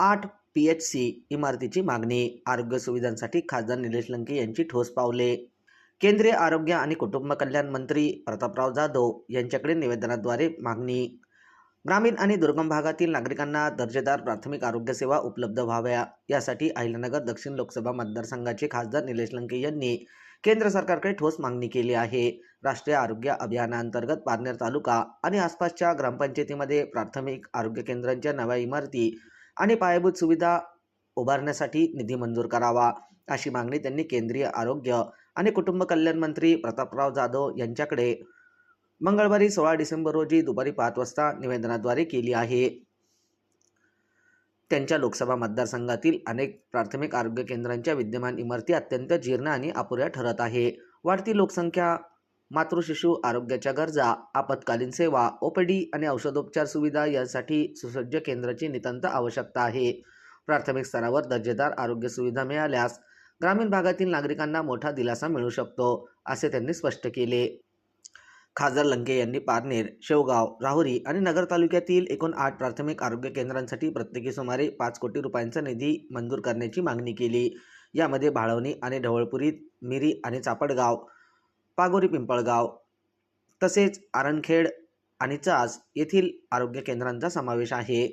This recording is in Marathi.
आठ पी एच सी इमारतीची मागणी. आरोग्य सुविधांसाठी खासदार निलेश लंके यांची ठोस पावले. केंद्रीय आरोग्य आणि कुटुंब कल्याण मंत्री प्रतापराव जाधव यांच्याकडे निवेदनाद्वारे मागणी. ग्रामीण आणि दुर्गम भागातील नागरिकांना दर्जेदार प्राथमिक आरोग्य सेवा उपलब्ध व्हाव्या यासाठी अहिल्यानगर दक्षिण लोकसभा मतदारसंघाचे खासदार निलेश लंके यांनी केंद्र सरकारकडे ठोस मागणी केली आहे. राष्ट्रीय आरोग्य अभियानाअंतर्गत पारनेर तालुका आणि आसपासच्या ग्रामपंचायतीमध्ये प्राथमिक आरोग्य केंद्रांच्या नव्या इमारती आणि पायाभूत सुविधा उभारण्यासाठी निधी मंजूर करावा अशी मागणी त्यांनी केंद्रीय आरोग्य आणि कुटुंब कल्याण मंत्री प्रतापराव जाधव यांच्याकडे मंगळवारी सोळा डिसेंबर रोजी दुपारी पाच वाजता निवेदनाद्वारे केली आहे. त्यांच्या लोकसभा मतदारसंघातील अनेक प्राथमिक आरोग्य केंद्रांच्या विद्यमान इमारती अत्यंत जीर्ण आणि अपुऱ्या ठरत आहे. वाढती लोकसंख्या मातृशिशु आरोग्याच्या गरजा आपत्कालीन सेवा ओपीडी आणि औषधोपचार सुविधा यासाठी सुसज्ज केंद्राची नितांत आवश्यकता आहे. प्राथमिक स्तरावर दर्जेदार आरोग्य सुविधा मिळाल्यास ग्रामीण भागातील नागरिकांना मोठा दिलासा मिळू शकतो असे त्यांनी स्पष्ट केले. खासदार लंके यांनी पारनेर शेवगाव राहुरी आणि नगर तालुक्यातील एकूण आठ प्राथमिक आरोग्य केंद्रांसाठी प्रत्येकी सुमारे पाच कोटी रुपयांचा निधी मंजूर करण्याची मागणी केली. यामध्ये भाळवणी आणि ढवळपुरी मिरी आणि चापडगाव पागोरी पिंपळगाव तसेच आरणखेड आणि चास येथील आरोग्य केंद्रांचा समावेश आहे.